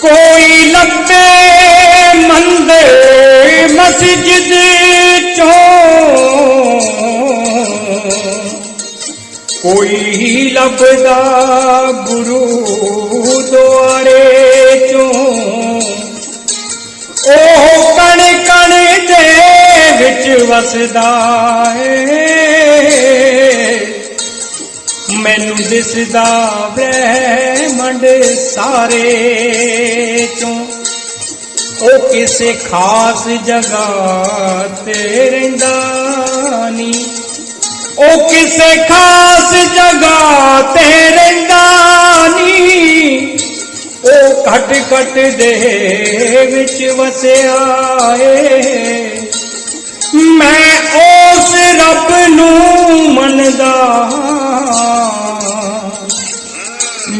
ਕੋਈ ਲੱਭੇ ਮੰਦਰ ਮਸਜਿਦ ਚੋਂ। ਕੋਈ ਲੱਭਦਾ ਗੁਰੂ ਦੁਆਰੇ ਚੋਂ। ਉਹ ਕਣ ਕਣ ਦੇ ਵਿੱਚ ਵਸਦਾ ਏ। ਮੈਨੂੰ ਦਿਸਦਾ ਬ੍ਰਹਮੰਡ ਸਾਰੇ ਚੋਂ, ਉਹ ਕਿਸੇ ਖਾਸ ਜਗ੍ਹਾ ਤੇ ਰਹਿੰਦਾ ਨਹੀਂ। ਉਹ ਕਿਸੇ ਖਾਸ ਜਗ੍ਹਾ ਤੇ ਰਹਿੰਦਾ ਨਹੀਂ। ਉਹ ਘਟ ਘਟ ਦੇ ਵਿੱਚ ਵਸਿਆ ਏ। ਮੈਂ ਉਸ ਰੱਬ ਨੂੰ ਮੰਨਦਾ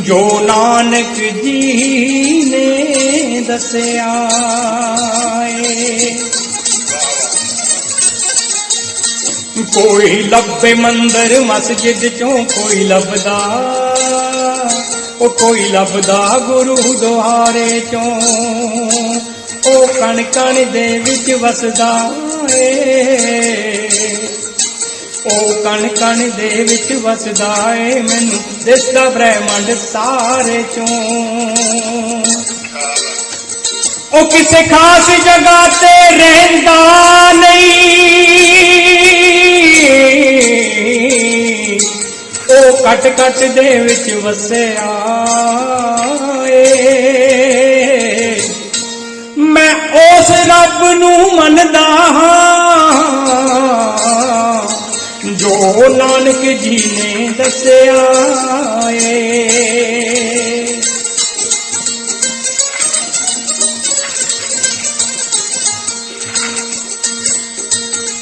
ਜੋ ਨਾਨਕ ਜੀ ਨੇ ਦੱਸਿਆ ਏ। ਕੋਈ ਲੱਭੇ ਮੰਦਰ ਮਸਜਿਦ ਚੋਂ ਕੋਈ ਲੱਭਦਾ, ਉਹ ਕੋਈ ਲੱਭਦਾ ਗੁਰੂ ਦੁਆਰੇ ਚੋਂ। ਉਹ ਕਣ ਕਣ ਦੇ ਵਿੱਚ ਵਸਦਾ ਏ। ਉਹ ਕਣ ਕਣ ਦੇ ਵਿੱਚ ਵਸਦਾ ਏ ਮੈਨੂੰ ਦਿਸਦਾ ਬ੍ਰਹਿਮੰਡ ਸਾਰੇ ਚੋਂ। ਉਹ ਕਿਸੇ ਖਾਸ ਜਗ੍ਹਾ ਤੇ ਰਹਿੰਦਾ ਨਹੀਂ। ਉਹ ਕਟ ਕਟ ਦੇ ਵਿੱਚ ਵਸਿਆ ਏ। ਮੈਂ ਉਸ ਰੱਬ ਨੂੰ ਮੰਨਦਾ ਹਾਂ ਨਾਨਕ ਜੀ ਨੇ ਦੱਸਿਆ ਏ।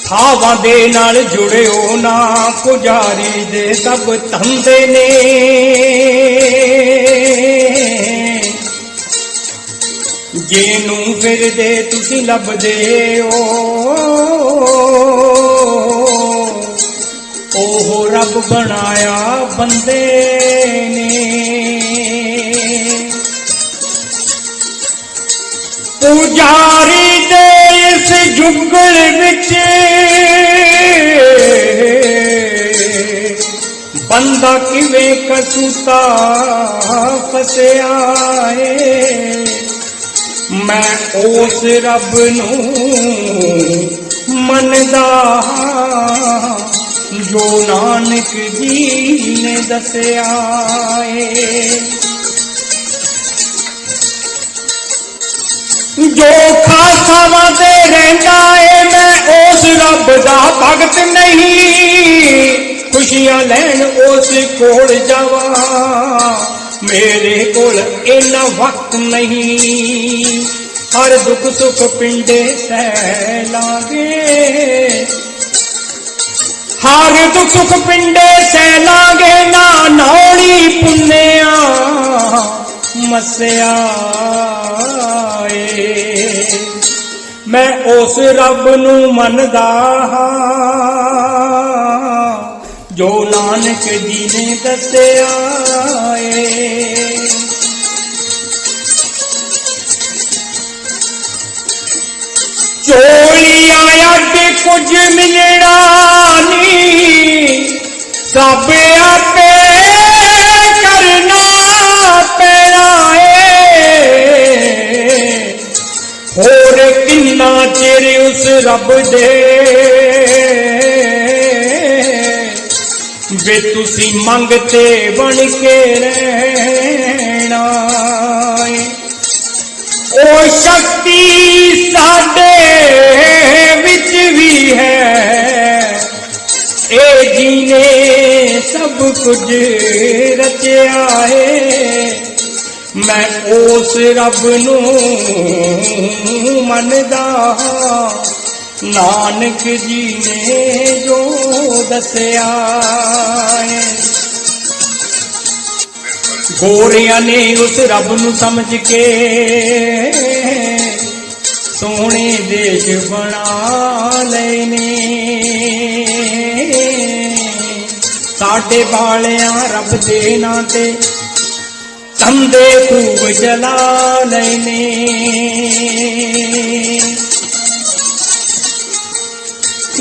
ਥਾਵਾਂ ਦੇ ਨਾਲ ਜੁੜਿਓ ਨਾ ਪੁਜਾਰੀ ਦੇ ਸਭ ਧੰਦੇ ਨੇ। ਜਿਹਨੂੰ ਫਿਰਦੇ ਤੁਸੀਂ ਲੱਭਦੇ ਹੋ। ਰੱਬ ਬਣਾਇਆ ਬੰਦੇ ਨੇ। ਪੁਜਾਰੀ ਦੇ ਇਸ ਜੁਗਲ ਵਿੱਚ ਬੰਦਾ ਕਿਵੇਂ ਕਸੂਤਾ ਫਸਿਆ ਏ। ਮੈਂ ਉਸ ਰੱਬ ਨੂੰ ਮੰਨਦਾ ਹਾਂ, ਗੁਰੂ ਨਾਨਕ ਜੀ ਨੇ ਦੱਸਿਆ ਏ ਜੋ ਖਾਸਾਵਾਂ ਤੇ ਰਹਿੰਦਾ ਏ, ਮੈਂ ਉਸ ਰੱਬ ਦਾ ਭਗਤ ਨਹੀਂ। ਖੁਸ਼ੀਆਂ ਲੈਣ ਉਸ ਕੋਲ ਜਾਵਾਂ। ਮੇਰੇ ਕੋਲ ਇੰਨਾ ਵਕਤ ਨਹੀਂ। ਹਰ ਦੁੱਖ ਸੁੱਖ ਪਿੰਡੇ ਸਹਿ ਲਾਗੇ। ਹਰ ਦੁੱਖ ਸੁੱਖ ਪਿੰਡੇ ਸਹਿ ਲਾਗੇ ਨਾ ਨੌੜੀ ਪੁੰਨਿਆ, ਮਸਿਆ ਏ। ਮੈਂ ਉਸ ਰੱਬ ਨੂੰ ਮੰਨਦਾ ਹਾਂ, ਜੋ ਨਾਨਕ ਜੀ ਨੇ ਦੱਸਿਆ ਏ। ਆਇਆ ਅੱਡ ਕੁਝ ਮਿਲਣਾ ਨਹੀਂ ਸਭ ਤੇ ਕਰਨਾ ਪੈਣਾ ਏ। ਹੋਰ ਕਿੰਨਾ ਚਿਰ ਉਸ ਰੱਬ ਦੇ ਵੇ ਤੁਸੀਂ ਮੰਗਤੇ ਬਣ ਕੇ ਰਹਿਣਾ ਏ। ਉਹ ਸ਼ਕਤੀ ਸਾਡੇ ਵਿੱਚ ਵੀ ਹੈ। ਇਹ ਜੀ ਨੇ ਸਭ ਕੁਝ ਰਚਿਆ ਹੈ ਮੈਂ ਉਸ ਰੱਬ ਨੂੰ ਮੰਨਦਾ ਹਾਂ। ਨਾਨਕ ਜੀ ਨੇ ਜੋ ਦੱਸਿਆ ਹੈ ਗੋਰਿਆਂ ਨੇ ਉਸ ਰੱਬ ਨੂੰ ਸਮਝ ਕੇ ਸੋਹਣੇ ਦੇਸ਼ ਬਣਾ ਲਏ ਨੇ। ਸਾਡੇ ਵਾਲਿਆਂ ਰੱਬ ਦੇ ਨਾਂ ਤੇ ਤੰਦੇ ਖੂਬ ਜਲਾ ਲੈਨੇ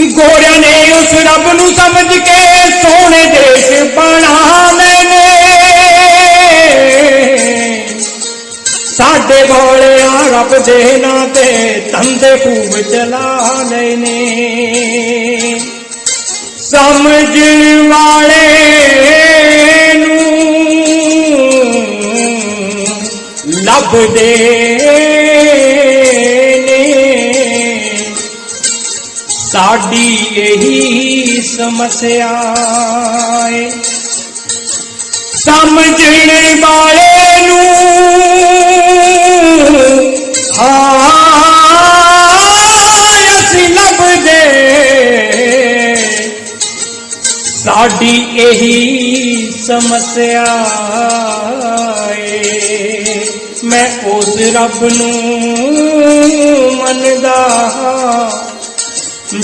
ਗੋੜਿਆਂ ਨੇ ਉਸ ਰੱਬ ਨੂੰ ਸਮਝ ਕੇ ਸੋਹਣੇ ਦੇਸ਼ ਬਣਾ ਲੈਨੇ ਸਾਡੇ ਭੋਲਿਆ ਰੱਬ ਦੇ ਨਾਂ ਤੇ ਤੰਦੇ ਖੂਬ ਚਲਾ ਲੈਨੇ ਸਮਝਣ ਲੱਭਦੇ ਨੇ। ਸਾਡੀ ਇਹੀ ਸਮੱਸਿਆ ਏ। ਸਮਝਣ ਵਾਲੇ ਨੂੰ ਹਾਂ ਅਸੀਂ ਲੱਭਦੇ ਸਾਡੀ ਇਹੀ ਸਮੱਸਿਆ ਉਸ ਰੱਬ ਨੂੰ ਮੰਨਦਾ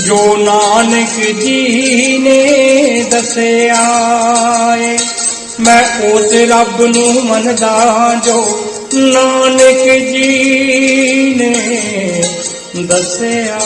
ਜੋ ਨਾਨਕ ਜੀ ਨੇ ਦੱਸਿਆ ਏ, ਮੈਂ ਉਸ ਰੱਬ ਨੂੰ ਮੰਨਦਾ ਜੋ ਨਾਨਕ ਜੀ ਨੇ ਦੱਸਿਆ